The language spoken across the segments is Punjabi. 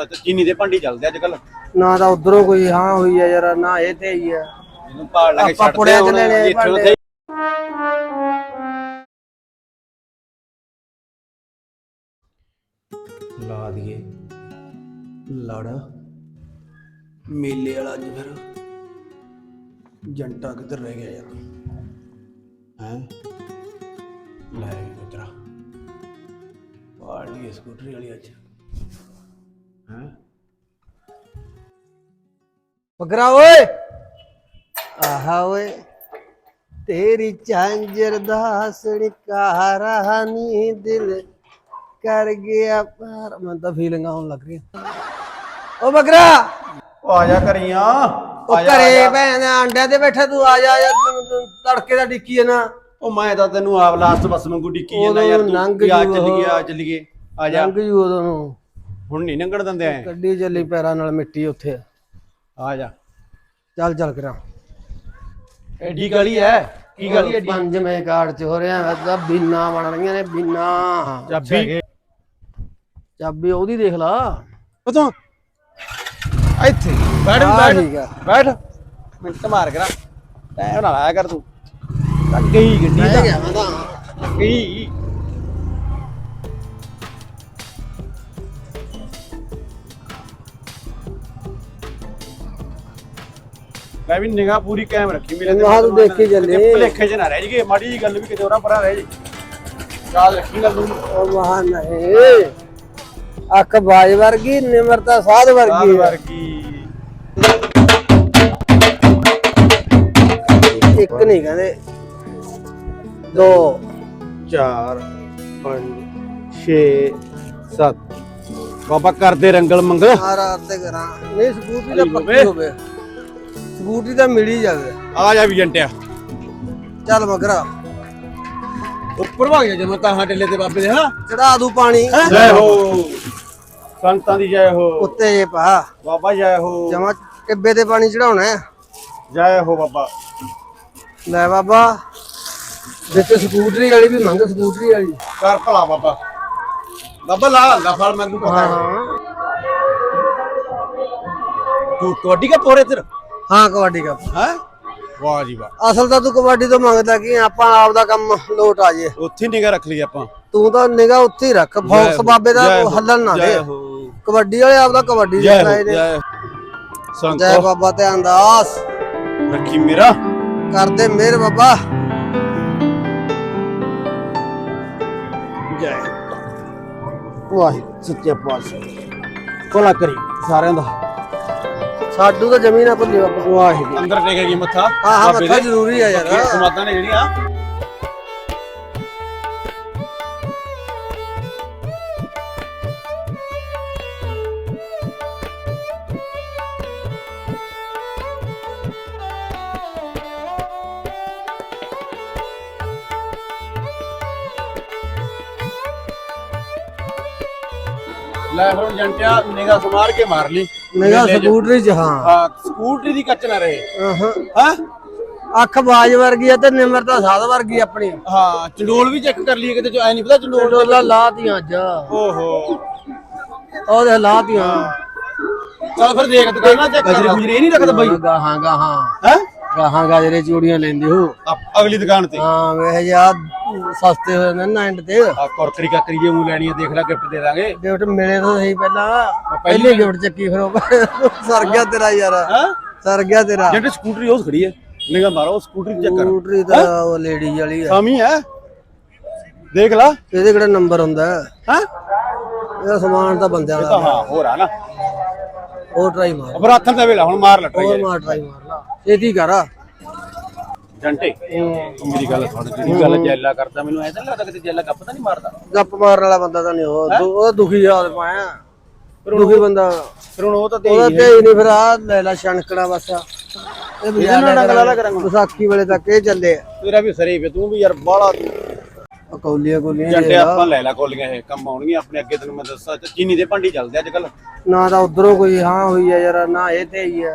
ਸੱਚ ਚੀਨੀ ਦੇ ਭਾਂਡੀ ਚੱਲਦੇ ਅੱਜ ਕੱਲ ਨਾ ਤਾਂ ਉਧਰੋਂ ਕੋਈ ਹਾਂ ਹੋਈ ਆ ਯਾਰ ਨਾ ਇਹ ਤੇ ਹੀ ਆ। ਇਹਨੂੰ ਭਾਲ ਲਾ ਕੇ ਆਪਾਂ ਛੱਡਦੇ ਪੁੜਿਆਂ ਚ ਹੁਣ ਲੈ ਲਏ ਇੱਥੇ ਭਾਂਡੇ। ਉੱਥੇ। ਲਾ ਦਈਏ। ਲੜ। ਮੇਲੇ ਵਾਲਾ ਅੱਜ ਫਿਰ ਜੰਟਾ ਕਿੱਧਰ ਰਹਿ ਗਿਆ ਯਾਰ? ਹੈ? ਲੈ ਉਤਰਾ ਵਾਲੀ ਸਕੂਟਰੀ ਵਾਲੀ ਅੱਜ। ਹੈ ਬਗਰਾ ਓਏ। ਆਹਾ ਓਏ ਤੇਰੀ ਚਾਂਜਰ ਦਾ ਸੜਕਾਰਾ ਨੀ ਦਿਲ ਕਰ ਗਿਆ ਪਰ ਮੈਂ ਤਾਂ ਫੀਲਿੰਗ ਆਉਣ ਲੱਗ ਰਹੀ ਓ ਬਗਰਾ। ਉਹ ਆ ਜਾ ਕਰੀਆਂ। ਉਹ ਘਰੇ ਭੈਣ ਅੰਡਿਆਂ ਤੇ ਬੈਠਾ ਤੂੰ ਆ ਜਾ ਯਾਰ ਤੈਨੂੰ- ਤੈਨੂੰ ਤੜਕੇ ਦਾ ਡਿੱਕੀ ਹੈ ਨਾ ਉਹ ਮੈਂ ਤਾਂ ਤੈਨੂੰ ਆਪ ਲਾਸਟ ਬੱਸ ਵਾਂਗੂ ਡਿੱਕੀ ਜਾਂਦਾ ਯਾਰ ਉਦੋਂ ਲੰਘ ਤੂੰ ਆ ਜੂ ਚੱਲੀਏ ਉਹ। ਆ ਚੱਲੀਏ। ਆ ਜਾ। ਲੰਘ ਜੂ ਉਦੋਂ ਨੂੰ। ਹੁਣ ਨਹੀਂ ਲੰਘਣ ਦਿੰਦੇ ਐ। ਗੱਡੀ ਚੱਲੀ ਪੈਰਾਂ ਨਾਲ ਮਿੱਟੀ ਉੱਥੇ। ਆ ਜਾ। ਚੱਲ ਚੱਲ ਕਰਾਂ। ਐਡੀ ਗਲੀ ਐ। ਕੀ ਗਲੀ ਐਡੀ? ਪੰਜਵੇਂ ਕਾਰਡ ਚ ਹੋ ਰਿਹਾ ਤਾਂ ਬੀਨਾ ਬਣ ਰਹੀਆਂ ਨੇ ਬੀਨਾ। ਚਾਬੀ। ਚਾਬੀ ਉਹਦੀ ਦੇਖ ਲਾ। ਉਤੋਂ ਇੱਥੇ। ਬੈਠ ਬੈਠ। ਠੀਕ ਆ। ਬੈਠ। ਮਿੰਟ ਮਾਰ ਕਰਾ। ਟਾਈਮ ਨਾ ਲਾਇਆ ਕਰ ਤੂੰ। ਗਈ ਗੱਡੀ ਤਾਂ। ਗਈ ਮੈਂ ਵੀ ਨਿਗਾਹ ਪੂਰੀ ਕਾਇਮ ਰੱਖੀ ਮੇਰੇ ਨਿਗਾਹ ਤੂੰ ਦੇਖੀ ਚੱਲੀ। ਭਲੇਖੇ ਚ ਨਾ ਰਹਿ ਜੀਏ ਮਾੜੀ ਜੀ ਗੱਲ ਵੀ ਕਿਤੇ ਹੋਰਾਂ ਪਰਾਂ ਰਹਿ ਜੀ ਯਾਦ ਰੱਖੀ ਗੱਲ ਨੂੰ। ਉਹ ਮਹਾਨ ਨਹੀਂ ਅੱਖ ਬਾਜ ਵਰਗੀ ਨਿਮਰਤਾ ਸਾਧ ਵਰਗੀ ਇੱਕ ਨਹੀਂ ਕਹਿੰਦੇ। ਦੋ। 4 5 6 7 ਬਾਬਾ ਕਰਦੇ ਰੰਗਲ ਮੰਗਲ। ਰਾਤ ਤੇ ਕਰਾਂ। ਨਹੀਂ ਦਾ ਹੋਵੇ। ਪੱਕੀ ਹੋਵੇ। ਸਕੂਟਰੀ ਤਾਂ ਮਿਲ ਹੀ ਜਾਵੇ ਆ ਜਾ ਵੀ ਜੰਟਿਆ। ਚੱਲ ਮਗਰਾ ਉੱਪਰ ਭਾਗ ਜਾ ਜਮਾ ਤਾਂ ਟੱਲੇ ਤੇ ਬਾਬੇ ਦੇ ਹਾਂ। ਚੜਾ ਦੂ ਪਾਣੀ। ਜੈ ਹੋ। ਸੰਤਾਂ ਦੀ ਜੈ ਹੋ। ਉੱਤੇ ਜੇ ਪਾ। ਬਾਬਾ ਜੈ ਹੋ। ਜਮਾ ਟਿੱਬੇ ਤੇ ਪਾਣੀ ਚੜਾਉਣਾ ਹੈ। ਜੈ ਹੋ ਬਾਬਾ। ਲੈ ਬਾਬਾ। ਵਿੱਚ ਸਕੂਟਰੀ ਵਾਲੀ ਵੀ ਮੰਗ ਸਕੂਟਰੀ ਵਾਲੀ। ਕਰ ਭਲਾ ਬਾਬਾ। ਬਾਬਾ ਲਾ ਲਾ ਫਲ ਮੈਨੂੰ ਪਤਾ ਹੈ। ਹਾਂ। ਤੂੰ ਕਬੱਡੀ ਕਾ ਪੋਰੇ ਤੇਰ ਹਾਂ ਕਬੱਡੀ ਕੱਪ ਹੈ? ਵਾਹ ਜੀ ਵਾਹ। ਅਸਲ ਤਾਂ ਤੂੰ ਕਬੱਡੀ ਤੋਂ ਮੰਗਦਾ ਕੀ ਆਪਾਂ ਆਪ ਦਾ ਕੰਮ ਲੋਟ ਆ ਜੇ ਉੱਥੇ ਨਿਗਾ ਰੱਖ ਲਈ ਆਪਾਂ। ਤੂੰ ਤਾਂ ਨਿਗਾ ਉੱਥੇ ਹੀ ਰੱਖ। ਫੌਕਸ ਬਾਬੇ ਦਾ ਜੈ ਹੋ, ਹੱਲਣ ਨਾ ਜੈ ਦੇ। ਹੋ। ਕਬੱਡੀ ਵਾਲੇ ਆਪ ਦਾ ਕਬੱਡੀ ਜੈ ਹੋ ਲਾਏ ਨੇ। ਜੈ ਜੈ ਸੰਤੋ। ਬਾਬਾ ਤੇ ਅੰਦਾਸ ਰੱਖੀ ਮੇਰਾ। ਕਰਦੇ ਮਿਹਰ ਬਾਬਾ। ਜੈ ਵਾਹਿਗੁਰੂ ਸੱਚੇ ਪਾਤਸ਼ਾਹ। ਭਲਾ ਕਰੀ ਸਾਰਿਆਂ ਦਾ। ਸਾਡੂ ਤਾਂ ਜ਼ਮੀਨ ਆ ਭੁੱਲੀ ਬਾਬਾ। ਵਾਹਿਗੁਰੂ। ਅੰਦਰ ਟੇਕੇਗੀ ਮੱਥਾ। ਹਾਂ ਹਾਂ ਬਾਬੇ ਮੱਥਾ। ਜ਼ਰੂਰੀ ਆ ਯਾਰ। ਸਮਾਦਾਂ ਨੇ ਜਿਹੜੀਆਂ ਲੈ ਫਿਰ ਜੰਟਿਆ ਨਿਗਾ ਸਮਾਰ ਕੇ ਮਾਰ ਲਈ। ਨਿਗਾ ਮੇਲੇ 'ਚ। ਸਕੂਟਰੀ ਚ ਹਾਂ। ਹਾਂ ਸਕੂਟਰੀ ਦੀ ਕੱਚ ਨਾ ਰਹੇ। ਹਾਂ? ਅੱਖ ਬਾਜ ਵਰਗੀ ਆ ਤੇ ਨਿਮਰਤਾ ਸਾਧ ਵਰਗੀ ਆਪਣੀ। ਹਾਂ ਚੰਡੋਲ ਵੀ ਚੈੱਕ ਕਰ ਲਈਏ ਕਿਤੇ ਐ ਨਹੀਂ ਪਤਾ ਚੰਡੋਲ ਡੋਲਾ ਲਾਤੀਆਂ ਅੱਜ। ਓਹੋ। ਉਹ ਦੇ ਲਾਤੀਆਂ ਚੱਲ ਫਿਰ ਦੇਖ ਦੁਕਾਨਾਂ ਚੈੱਕ ਕਰ ਗਜਰੇ ਗੁਜਰੇ ਇਹ ਨਹੀਂ ਰੱਖਦਾ ਬਾਈ? ਗਾਹਾਂ ਗਾਹਾਂ। ਹੈ? ਗਾਹਾਂ ਗਾਜਰੇ ਚੂੜੀਆਂ ਲੈਂਦੇ ਹੋ। ਅਗਲੀ ਦੁਕਾਨ ਤੇ? ਹਾਂ ਵੇ ਯਾਰ ਸਸਤੇ ਹੋਏ ਨੇ ਨਾ ਐਂਡ ਤੇ। ਆ ਕੁਰਕਰੀ ਕਾਕਰੀ ਜੇ ਮੂੰਹ ਲੈਣੀ ਆ ਦੇਖ ਲੈ ਗਿਫਟ ਦੇ ਦਾਂਗੇ। ਗਿਫਟ ਮਿਲੇ ਤਾਂ ਸਹੀ ਪਹਿਲਾਂ। ਪਹਿਲੇ ਗਿਫਟ ਚੱਕੀ ਫਿਰ ਉਹ ਸਰ ਗਿਆ ਤੇਰਾ ਯਾਰ। ਹਾਂ? ਸਰ ਗਿਆ ਤੇਰਾ। ਜਿਹੜੇ ਸਕੂਟਰੀ ਉਸ ਖੜੀ ਹੈ। ਨਿਗਾ ਮਾਰੋ ਉਹ ਸਕੂਟਰੀ ਚੈੱਕ ਕਰ ਸਕੂਟਰੀ ਤਾਂ ਉਹ ਲੇਡੀ ਵਾਲੀ ਆ। ਸਾਮੀ ਹੈ? ਦੇਖ ਲਾ। ਇਹਦੇ ਕਿਹੜਾ ਨੰਬਰ ਹੁੰਦਾ? ਹੈ? ਹਾਂ ਇਹਦਾ ਸਮਾਨ ਤਾਂ ਬੰਦਿਆਂ ਦਾ ਹਾਂ ਹੋਰ ਆ ਨਾ। ਉਹ ਟਰਾਈ ਮਾਰ। ਅਬਰ ਹੱਥਾਂ ਤੇ ਵੇਲਾ ਹੁਣ ਮਾਰ ਲੱਟਾ ਹੋਰ ਮਾਰ ਟਰਾਈ ਮਾਰ। ਲਾ ਛੇਤੀ ਕਰ। ਜੰਟੇ ਤੂੰ ਮੇਰੀ ਗੱਲ ਸੁਣ ਜਿਹੜੀ ਗੱਲ ਜੈਲਾ ਕਰਦਾ ਮੈਨੂੰ ਐ ਤਾਂ ਲੱਗਦਾ ਕਿਤੇ ਜੈਲਾ ਗੱਪ ਤਾਂ ਨਹੀਂ ਮਾਰਦਾ। ਗੱਪ ਮਾਰਨ ਵਾਲਾ ਬੰਦਾ ਤਾਂ ਨਹੀਂ ਉਹ ਉਹਦਾ ਦੁਖੀ ਯਾਦ ਪਾਇਆ। ਦੁਖੀ ਬੰਦਾ। ਫਿਰ ਹੁਣ ਉਹ ਤਾਂ ਉਹਦਾ ਤੇ ਤੇ ਹੀ। ਨਹੀਂ ਫਿਰ ਆ ਲੈ ਲੈ ਛਣਕਣਾ ਬਸ ਇਹ ਬਜਾ ਨਾਲ ਰੰਗ ਲਾ ਕਰਾਂਗੇ। ਵਿਸਾਖੀ ਵੇਲੇ ਤੱਕ ਇਹ ਚੱਲੇ ਆ। ਤੇਰਾ ਵੀ ਸਰੇ ਵੇ ਤੂੰ ਵੀ ਯਾਰ ਬਾਲਾ ਉਹ ਕੌਲੀਆਂ ਕੌਲੀਆਂ ਜੰਟੇ ਆਪਾਂ ਲੈ ਲੈ ਕੋਲੀਆਂ ਇਹ ਕੰਮ ਆਉਣਗੀਆਂ ਆਪਣੇ ਅੱਗੇ ਤੈਨੂੰ ਮੈਂ ਦੱਸਾਂ ਤੇ ਚੀਨੀ ਦੇ ਭਾਂਡੀ ਚੱਲਦੇ ਅੱਜ ਕੱਲ ਨਾ ਤਾਂ ਉਧਰੋਂ ਕੋਈ ਹਾਂ ਹੋਈ ਆ ਯਾਰ ਨਾ ਇਹ ਤੇ ਹੀ ਆ।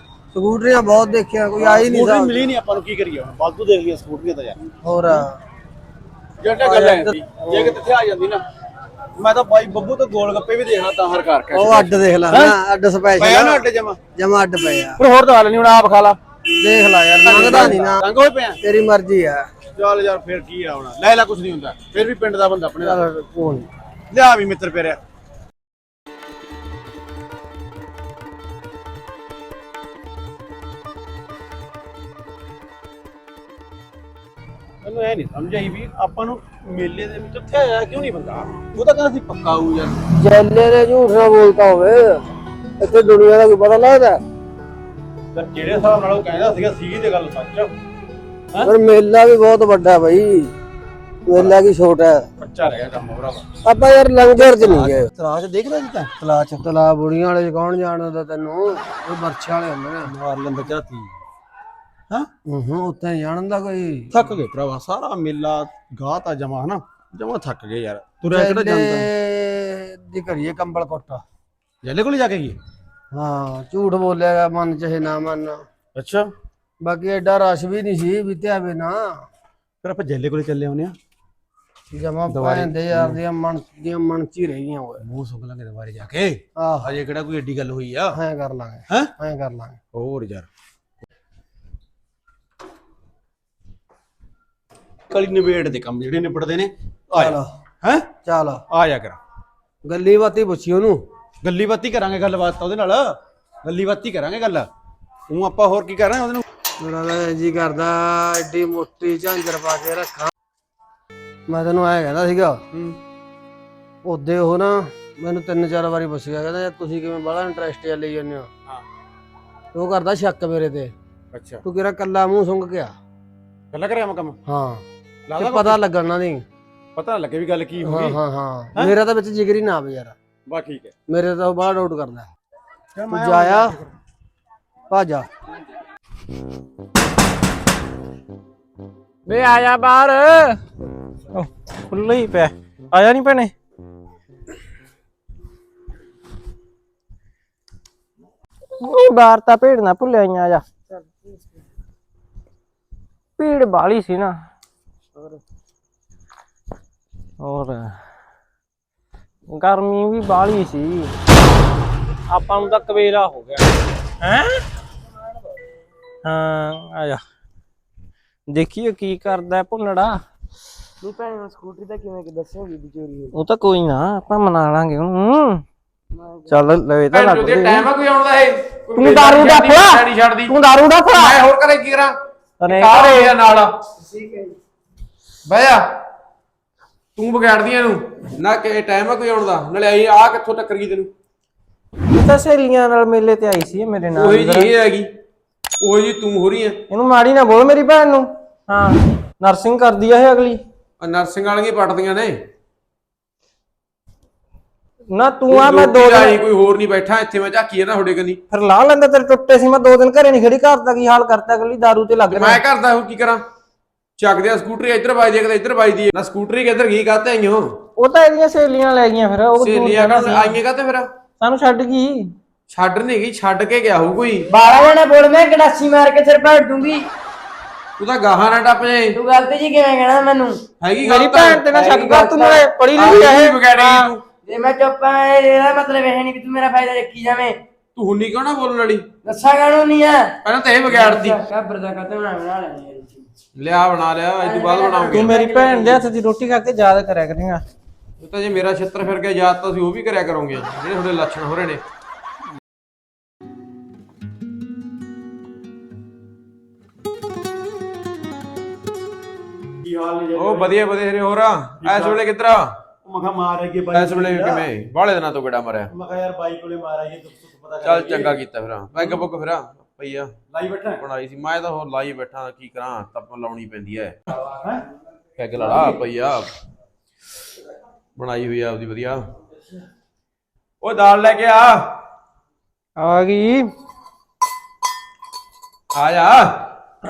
ਸਕੂਟਰੀਆਂ ਬਹੁਤ ਦੇਖਿਆ ਕੋਈ ਆਈ ਨਹੀਂ ਸਕੂਟਰੀ ਮਿਲੀ ਨਹੀਂ ਆਪਾਂ ਨੂੰ ਕੀ ਕਰੀਏ ਹੁਣ? ਬਾਦੂ ਦੇਖ ਲਈਏ ਸਕੂਟਰੀਆਂ ਤਾਂ ਯਾਰ। ਹੋਰ। ਜਿਹੜਾ ਗੱਲ ਹੈ ਜੀ, ਜੇ ਕਿ ਕਿੱਥੇ ਆ ਜਾਂਦੀ ਨਾ ਮੈਂ ਤਾਂ ਬਾਈ ਬੱਬੂ ਤੋਂ ਗੋਲ ਗੱਪੇ ਵੀ ਦੇਖਣਾ ਤਾਂ ਹਰ ਕਰਕੇ ਉਹ ਅੱਡ ਦੇਖ ਲੈ ਨਾ ਅੱਡ ਪਿਆ ਨਾ ਸਪੈਸ਼ਲ ਅੱਡੇ ਜਮਾ? ਜਮਾ ਅੱਡ ਪਿਆ ਪਰ ਹੋਰ ਦਵਾ ਲੈਣੀ ਹੁਣ ਆਪ ਖਾ ਲਾ। ਦੇਖ ਲੈ ਯਾਰ ਮੰਗਦਾ ਨਹੀਂ ਨਾ ਤੰਗ ਹੋਏ ਪਿਆ ਤੇਰੀ ਮਰਜ਼ੀ ਆ। ਚੱਲ ਯਾਰ ਫਿਰ ਕੀ ਆ ਹੁਣ? ਲੈ ਲੈ ਕੁਝ ਨਹੀਂ ਹੁੰਦਾ। ਫਿਰ ਵੀ ਪਿੰਡ ਦਾ ਬੰਦਾ ਆਪਣੇ ਦਾ ਕੋਣ ਲਿਆ ਵੀ ਮਿੱਤਰ ਪਿਆਰਿਆ ਮੈਨੂੰ ਇਹ ਨਹੀਂ ਸਮਝ ਆਈ ਵੀ ਆਪਾਂ ਨੂੰ ਮੇਲੇ ਦੇ ਵਿੱਚ ਉੱਥੇ ਆਇਆ ਕਿਉਂ ਨਹੀਂ ਬੰਦਾ? ਉਹ ਤਾਂ ਕਹਿੰਦਾ ਸੀ ਪੱਕਾ ਆਊ ਯਾਰ। ਜੈਲੇ ਨੇ ਝੂਠ ਨਾ ਬੋਲਤਾ ਹੋਵੇ। ਇੱਥੇ ਦੁਨੀਆ ਦਾ ਕੋਈ ਪਤਾ ਲੱਗਦਾ ਪਰ ਜਿਹੜੇ ਹਿਸਾਬ ਨਾਲ ਉਹ ਕਹਿੰਦਾ ਸੀਗਾ ਸੀਗੀ ਤੇ ਗੱਲ ਸੱਚ। ਆ। ਪਰ ਮੇਲਾ ਵੀ ਬਹੁਤ ਵੱਡਾ ਬਈ। ਮੇਲਾ ਕੀ ਛੋਟਾ ਹੈ? ਬੱਚਾ ਰਹਿ ਗਿਆ ਕੰਮ ਭਰਾਵਾ। ਆਪਾਂ ਯਾਰ ਲੰਗਰ ਚ ਨਹੀਂ ਗਏ। ਤਲਾਸ਼ ਦੇਖਦਾ ਜੀ ਤਾਂ? ਤਲਾਸ਼ ਤਲਾ ਬੁੜੀਆਂ ਵਾਲੇ ਚ ਕੌਣ ਜਾਣਦਾ ਤੈਨੂੰ? ਉਹ ਵਰਛਾ ਵਾਲੇ ਹੁੰਦੇ ਨੇ। ਮਾਰ ਲੈਂਦਾ ਚਾਤੀ ਹਾਂ? ਹੂੰ ਉੱਥੇ ਨੀ ਜਾਣਦਾ ਕੋਈ ਥੱਕ ਗਏ ਭਰਾਵਾ ਸਾਰਾ ਮੇਲਾ ਗਾਹ ਤਾਂ ਜਮਾ ਹਨਾ? ਜਮਾ ਥੱਕ ਗਏ ਯਾਰ। ਤੁਰਿਆ ਕਿਹੜਾ ਜਾਂਦਾ? ਜੈਲੇ ਦੀ ਕਰੀਏ ਕੰਬਲ ਕੋਟਾ। ਜੱਲੇ ਕੋਲ ਜਾ ਕੇ ਗਈ? ਹਾਂ ਝੂਠ ਬੋਲਿਆਗਾ ਮਨ ਚਾਹੇ ਨਾ ਮੰਨ। ਅੱਛਾ। ਬਾਕੀ ਐਡਾ ਰਸ਼ ਵੀ ਨਹੀਂ ਸੀ ਵਿਤਿਆ ਬਿਨਾ। ਫਿਰ ਆਪਾਂ ਜੱਲੇ ਕੋਲੇ ਚੱਲੇ ਆਉਨੇ ਆ ਜਮਾ ਪੈਂਦੇ ਯਾਰ ਦੀਆਂ ਮਨ ਦੀਆਂ ਮਨ ਚ ਹੀ ਰਹਿ ਗਈਆਂ ਓਏ। ਮੂੰਹ ਸੁੱਕ ਲਾਂਗੇ ਦੁਬਾਰੇ ਜਾ ਕੇ। ਆਹ। ਅਜੇ ਕਿਹੜਾ ਕੋਈ ਏਡੀ ਗੱਲ ਹੋਈ ਆ? ਐਂ ਕਰ ਲਾਂਗੇ। ਹੈ? ਐਂ ਕਰ ਲਾਂਗੇ। ਹੋਰ ਯਾਰ। ਕਲੀ ਨਿਬੇੜ ਦੇ ਕੰਮ ਜਿਹੜੇ ਨਿਬੜਦੇ ਨੇ ਆ ਜਾ। ਹੈ? ਚੱਲ। ਆ ਜਾ ਕਰ। ਗੱਲੀ ਬਾਤੀ ਪੁੱਛੀ ਉਹਨੂੰ। ਗੱਲੀ ਬਾਤੀ ਕਰਾਂਗੇ ਗੱਲਬਾਤ ਤਾਂ ਉਹਦੇ ਨਾਲ। ਗੱਲੀ ਬਾਤੀ ਕਰਾਂਗੇ ਗੱਲ। ਉਹ ਆਪਾਂ ਹੋਰ ਕੀ ਕਰਾਂਗੇ ਉਹਦੇ ਨੂੰ ਮੇਰਾ ਤਾਂ ਹੀ ਕਰਦਾ ਐਡੀ ਮੋਟੀ ਝਾਂਜਰ ਪਾ ਕੇ ਰੱਖਾਂ। ਮੈਂ ਤੈਨੂੰ ਐ ਕਹਿੰਦਾ ਸੀਗਾ ਉਹਦੇ ਉਹ ਨਾ ਮੈਨੂੰ ਤਿੰਨ ਚਾਰ ਵਾਰੀ ਪੁੱਛ ਗਿਆ ਕਹਿੰਦਾ ਯਾਰ ਤੁਸੀਂ ਕਿਵੇਂ ਬੜਾ ਇੰਟਰਸਟ ਜਿਹਾ ਲਈ ਜਾਂਦੇ ਹੋ? ਹਾਂ। ਉਹ ਕਰਦਾ ਸ਼ੱਕ ਮੇਰੇ ਤੇ। ਅੱਛਾ। ਤੂੰ ਕਿਹੜਾ ਕੱਲਾ ਮੂੰਹ ਸੁੰਘ ਗਿਆ ਗੱਲਾਂ ਕਰਿਆ ਮੈਂ ਕੰਮ? ਹਾਂ। ਤੇ ਲੱਗਦਾ ਪਤਾ ਲੱਗਣਾ ਨਹੀਂ ਪਤਾ ਨਾ ਲੱਗੇ ਵੀ ਗੱਲ ਕੀ ਹੋ ਹਾਂ ਗਈ। ਹਾਂ ਹਾਂ। ਮੇਰਾ ਤਾਂ ਵਿੱਚ ਜਿਗਰੀ ਨਾ ਆਵੇ ਯਾਰ। ਬਾ ਠੀਕ ਹੈ। ਮੇਰੇ ਤਾਂ ਉਹ ਬੜਾ ਡਾਊਟ ਕਰਦਾ। ਤੂੰ ਜਾਇਆ ਭਾਜਾ। ਵੇ ਆ ਜਾ ਬਾਹਰ। ਖੁੱਲ੍ਹਾ ਹੀ ਪਿਆ। ਆਇਆ ਨਹੀਂ ਭੈਣੇ? ਨਹੀਂ ਬਾਹਰ ਤਾਂ ਭੇੜ ਨਾ ਭੁੱਲਿਆ ਹੀ ਆ ਜਾ। ਭੀੜ ਬਾਲੀ ਸੀ ਨਾ। ਹੋਰ। ਗਰਮੀ ਵੀ ਬਾਲੀ ਸੀ। ਆਪਾਂ ਨੂੰ ਤਾਂ ਕਵੇਲਾ ਹੋ ਗਿਆ। ਹੈ? ਹਾਂ ਆ ਜਾ। ਦੇਖੀਏ ਕੀ ਕਰਦਾ ਹੈ ਭੁੰਨੜਾ। ਤੂੰ ਭੈਣ ਨੂੰ ਸਕੂਟਰੀ ਦਾ ਕਿਵੇਂ ਕਿ ਦੱਸੋਗੀ ਵੀ ਚੋਰੀ ਉਹ ਤਾਂ ਕੋਈ ਨਾ ਆਪਾਂ ਮਨਾ ਲਾਂਗੇ ਉਹਨੂੰ। ਚੱਲ ਲੈ ਤਾਂ ਲੱਗ ਜੇ ਟਾਈਮ ਆ ਕੋਈ ਆਉਂਦਾ ਏ ਤੂੰ ਦਾਰੂ ਦਾ ਫੜਾ ਨਹੀਂ ਛੱਡਦੀ ਤੂੰ ਦਾਰੂ ਦਾ ਫੜਾ ਮੈਂ ਹੋਰ ਕਰੇ ਕੀ ਕਰਾਂ? ਆ ਨਾਲ। ਬਹਿ ਜਾ। ਤੂੰ ਵਿਗਾੜਦੀ ਇਹਨੂੰ। ਨਾ ਕਿ ਟਾਈਮ ਆ ਕੋਈ ਆਉਂਦਾ ਨਾਲੇ ਆਈ ਆ ਕਿੱਥੋਂ ਟੱਕਰ ਗਈ ਤੈਨੂੰ? ਇਹ ਤਾਂ ਸਹੇਲੀਆਂ ਨਾਲ ਮੇਲੇ ਤੇ ਆਈ ਸੀ ਇਹ ਮੇਰੇ ਨਾਲ ਉਹੀ ਜੀ ਇਹ ਹੈਗੀ। ਉਹੀ ਜੀ ਤੂੰ ਹੋ ਰਹੀ ਆ ਇਹਨੂੰ ਮਾੜੀ ਨਾ ਬੋਲ ਮੇਰੀ ਭੈਣ ਨੂੰ। ਹਾਂ। ਨਰਸਿੰਗ ਕਰਦੀ ਆ ਇਹ ਅਗਲੀ। ਆਹ ਨਰਸਿੰਗ ਵਾਲੀਆਂ ਪਟਦੀਆਂ ਨੇ। ਨਾ ਤੂੰ ਆ ਮੈਂ ਦੋ ਦਿਨ ਕੋਈ ਹੋਰ ਨਹੀਂ ਬੈਠਾ ਇੱਥੇ ਮੈਂ ਝਾਕੀ ਨਾ ਤੁਹਾਡੇ ਕੰਨੀ। ਫਿਰ ਲਾ ਲੈਂਦਾ ਤੇਰੇ ਟੁੱਟੇ ਸੀ ਮੈਂ ਦੋ ਦਿਨ ਘਰੇ ਨਹੀਂ ਖੜੀ ਘਰ ਦਾ ਕੀ ਹਾਲ ਕਰਤਾ ਅਗਲੀ ਦਾਰੂ ਤੇ ਲੱਗ ਰਿਹਾ। ਮੈਂ ਕਰਦਾ ਹੂੰ ਕੀ ਕਰਾਂ? ਚੱਕਦੇ ਆ ਸਕੂਟਰੀ ਇੱਧਰ ਵੱਜਦੀ ਆ ਕਦੇ ਇੱਧਰ ਵੱਜਦੀ ਆ। ਨਾ ਸਕੂਟਰੀ ਕਿੱਧਰ ਗਈ ਕਾਤੇ ਆਈਓ ਉਹ ਤਾਂ ਇਹਦੀਆਂ ਸਹੇਲੀਆਂ ਲੈ ਗਈਆਂ ਫਿਰ ਉਹ ਦੂਰ ਸੇਲੀਆਂ ਜਾਣਾ ਸੀ। ਆਈਆਂ ਕਾਤੇ ਫਿਰ? ਸਾਨੂੰ ਛੱਡ ਗਈ। ਛੱਡ ਨਹੀਂ ਗਈ ਛੱਡ ਕੇ ਗਿਆ ਹੋਊ ਕੋਈ। ਬਾਰਾਂ ਜਣੇ ਬੋਲ ਮੈਂ ਗੜਾਸੀ ਮਾਰ ਕੇ ਸਿਰ ਭੜ ਦੂੰਗੀ। ਤੂੰ ਤਾਂ ਗਾਹਾਂ ਨਾ ਟੱਪ ਜਾਏ ਤੂੰ ਗਲਤ ਜੀ ਕਿਵੇਂ ਕਹਿਣਾ ਮੈਨੂੰ? ਹੈਗੀ ਗੱਲ ਮੇਰੀ ਤਾਂ। ਭੈਣ ਤੇ ਨਾ ਛੱਡ ਕਰ ਤੂੰ ਨਾਲੇ ਪੜੀ ਲਿਖੀ ਆ ਤੂੰ। ਜੇ ਮੈਂ ਚੁੱਪ ਆ ਇਹਦਾ ਮਤਲਬ ਇਹ ਨਹੀਂ ਵੀ ਤੂੰ ਮੇਰਾ ਫਾਇਦਾ ਰੱਖੀ ਜਾਵੇਂ। ਤੂੰ ਹੁੰਨੀ ਕਿਉਂ ਨਾ ਬੋਲਣ ਵਾਲੀ? ਦੱਸਾਂ ਕਾਣੂ ਨਹੀਂ ਆ? ਪਹਿਲਾਂ ਤਾਂ ਇਹ ਵਿਗਾੜਦੀ ਕਾਬਰ ਦਾ ਕਦਮ ਬਣਾ ਬਣਾ ਲੈਣੀ ਲਿਆ ਬਣਾ ਲਿਆ ਇਹ ਤੋਂ ਬਾਅਦ ਬਣਾਉਂਗੇ। ਤੂੰ ਮੇਰੀ ਭੈਣ ਦੇ ਹੱਥ ਦੀ ਰੋਟੀ ਖਾ ਕੇ ਯਾਦ ਕਰਿਆ ਕਰੇਗਾ। ਇਹ ਤਾਂ ਜੇ ਮੇਰਾ ਛਿੱਤਰ ਫਿਰ ਗਿਆ ਯਾਦ ਤਾਂ ਅਸੀਂ ਉਹ ਵੀ ਕਰਿਆ ਕਰੋਗੇ। ਜਿਹੜੇ ਤੁਹਾਡੇ ਲੱਛਣ ਹੋ ਰਹੇ ਨੇ। ਕੀ ਹਾਲ ਨੇ ਉਹ ਵਧੀਆ ਵਧੀਆ ਨੇ ਹੋਰ ਐਸ ਵੇਲੇ ਕਿੱਧਰ ਮੈਂ ਕਿਹਾ ਮਾਰ ਆਈਏ ਬਾਈ ਐਸ ਵੇਲੇ ਕਿਵੇਂ? ਬਾਹਲੇ ਦਿਨਾਂ ਤੋਂ ਗੜਾ ਮਰਿਆ। ਮੈਂ ਕਿਹਾ ਯਾਰ ਬਾਈ ਕੋਲੇ ਮਾਰ ਆਈਏ ਦੁੱਖ ਸੁੱਖ ਪਤਾ ਕਰ ਚੱਲ। ਚੰਗਾ ਕੀਤਾ ਫਿਰ ਪੈਗ ਬੁੱਕ ਫਿਰ ਪਈਆ ਲਾਈ ਬੈਠਾ ਬਣਾਈ ਸੀ। ਮੈਂ ਤਾਂ ਹੋਰ ਲਾਈ ਬੈਠਾ ਕੀ ਕਰਾਂ? ਤਪ ਲਾਉਣੀ ਪੈਂਦੀ ਐ। ਹੈ? ਪੈਗ ਲੜਾ ਪਈਆ ਬਣਾਈ ਹੋਈ ਆ ਆਪਦੀ ਵਧੀਆ। ਉਹ ਦਾਲ ਲੈ ਕੇ ਆ। ਆ ਗਈ। ਆ ਜਾ।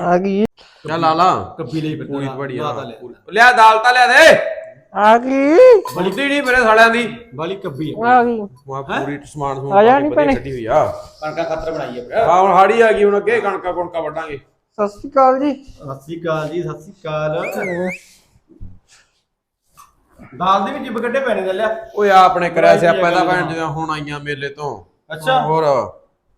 ਆ ਗਈ। ਚੱਲ ਲਾ ਲਾ। ਕੱਬੀ ਲਈ ਪੂਰੀ ਤਾਂ ਲਿਆ। ਲਿਆ ਦਾਲ ਤਾਂ ਲਿਆ ਦੇ। ਆ ਗਈ? ਬੁੱਧੀ ਨਹੀਂ ਮੇਰੇ ਸਾਲਿਆਂ ਦੀ। ਬਾਲੀ ਕੱਬੀ ਆ। ਆ ਗਈ। ਮਾ ਪੂਰੀ ਸਮਾਨ ਸਮੂਨ ਆ ਜਾ ਨੀ ਭੈਣੇ। ਕੱਢੀ ਹੋਈ ਆ। ਕਣਕਾਂ ਖਤਰ ਬਣਾਈ ਆ ਫਿਰ ਆ ਹੁਣ ਹਾੜੀ ਆ ਗਈ ਹੁਣ ਅੱਗੇ ਕਣਕਾਂ ਕੁਣਕਾਂ ਵੱਢਾਂਗੇ। ਸਤਿ ਸ਼੍ਰੀ ਅਕਾਲ ਜੀ। ਸਤਿ ਸ੍ਰੀ ਅਕਾਲ ਜੀ ਸਤਿ ਸ੍ਰੀ ਅਕਾਲ। ਦਾਲ ਦੇ ਵਿੱਚ ਜਿਬ ਕੱਢੇ ਪੈਣੇ ਲਿਆ ਓਏ ਆ ਆਪਣੇ ਕਰਿਆ ਸੀ ਆਪਾਂ ਇਹਦਾ ਭੈਣ ਜਦੋਂ ਹੁਣ ਆਈਆਂ ਮੇਲੇ ਤੋਂ। ਅੱਛਾ। ਹੋਰ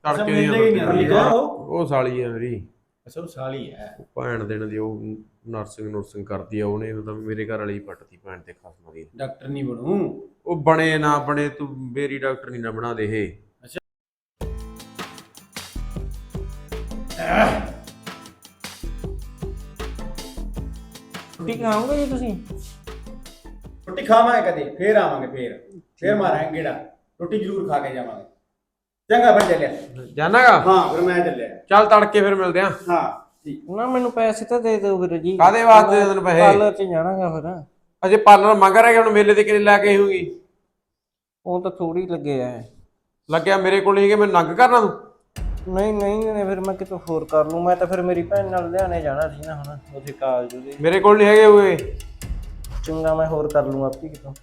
ਤੜਕੇ ਮੇਲੇ ਹੀ ਉਹ ਸਾਲੀ ਆ ਮੇਰੀ। ਅੱਛਾ ਉਹ ਸਾਲੀ ਹੈ। ਉਹ ਭੈਣ ਦੇਣ ਦੀ ਉਹ ਨਰਸਿੰਗ ਨਰਸਿੰਗ ਕਰਦੀ ਆ ਉਹਨੇ ਮਤਲਬ ਮੇਰੇ ਘਰ ਵਾਲੀ ਪੱਟਦੀ ਭੈਣ ਤੇ ਖਸਮ ਦੀ ਡਾਕਟਰ ਨਹੀਂ ਬਣੂ? ਉਹ ਬਣੇ ਨਾ ਬਣੇ ਤੂੰ ਮੇਰੀ ਡਾਕਟਰ ਨਹੀਂ ਨਾ ਬਣਾ ਦੇ ਇਹ। ਰੋਟੀ ਖਾਓਗੇ ਜੀ ਤੁਸੀਂ? ਰੋਟੀ ਖਾਵਾਂਗੇ ਕਦੇ ਫੇਰ ਆਵਾਂਗੇ ਫੇਰ। ਫੇਰ ਮਾਰਾਂਗੇ ਗੇੜਾ। ਰੋਟੀ ਜ਼ਰੂਰ ਖਾ ਕੇ ਜਾਵਾਂਗੇ। ਚੰਗਾ ਫਿਰ ਚੱਲਿਆ। ਜਾਨਾਗਾ ਹਾਂ ਫਿਰ ਮੈਂ ਚੱਲਿਆ। ਚੱਲ ਤੜਕੇ ਫਿਰ ਮਿਲਦੇ ਆ। ਹਾਂ ਠੀਕ। ਨਾ ਮੈਨੂੰ ਪੈਸੇ ਤਾਂ ਦੇ ਦਿਓ ਵੀਰ ਜੀ। ਕਾਹਦੇ ਵਾਸਤੇ ਦੇ ਦੇਣ ਪੈਸੇ? ਪਾਰਲਰ ਚ ਜਾਣਾਗਾ ਫਿਰ। ਅਜੇ ਪਾਰਲਰ ਮੰਗ ਰਿਹਾ ਕਿ ਹੁਣ ਮੇਲੇ ਤੇ ਕਿੰਨੇ ਲੈ ਕੇ ਹੋਊਗੀ ਉਹ ਤਾਂ ਥੋੜੀ ਲੱਗੇ ਆ ਲੱਗਿਆ ਮੇਰੇ ਕੋਲ ਨਹੀਂ ਕਿ ਮੈਂ ਨੰਗ ਕਰਨਾ ਤੂੰ? ਨਹੀਂ ਨਹੀਂ ਨਹੀਂ, ਫਿਰ ਮੈਂ ਕਿਤੋਂ ਹੋਰ ਕਰ ਲੂੰ ਮੈਂ ਤਾਂ ਫਿਰ ਮੇਰੀ ਭੈਣ ਨਾਲ ਲਿਆਣੇ ਜਾਣਾ ਸੀ ਨਾ ਹੁਣ ਉੱਥੇ ਕਾਲਜ ਦੇ ਮੇਰੇ ਕੋਲ ਨਹੀਂ ਹੈਗੇ ਹੋਏ ਚੰਗਾ ਮੈਂ ਹੋਰ ਕਰ ਲੂੰ ਆਪੀ ਕਿਤੋਂ।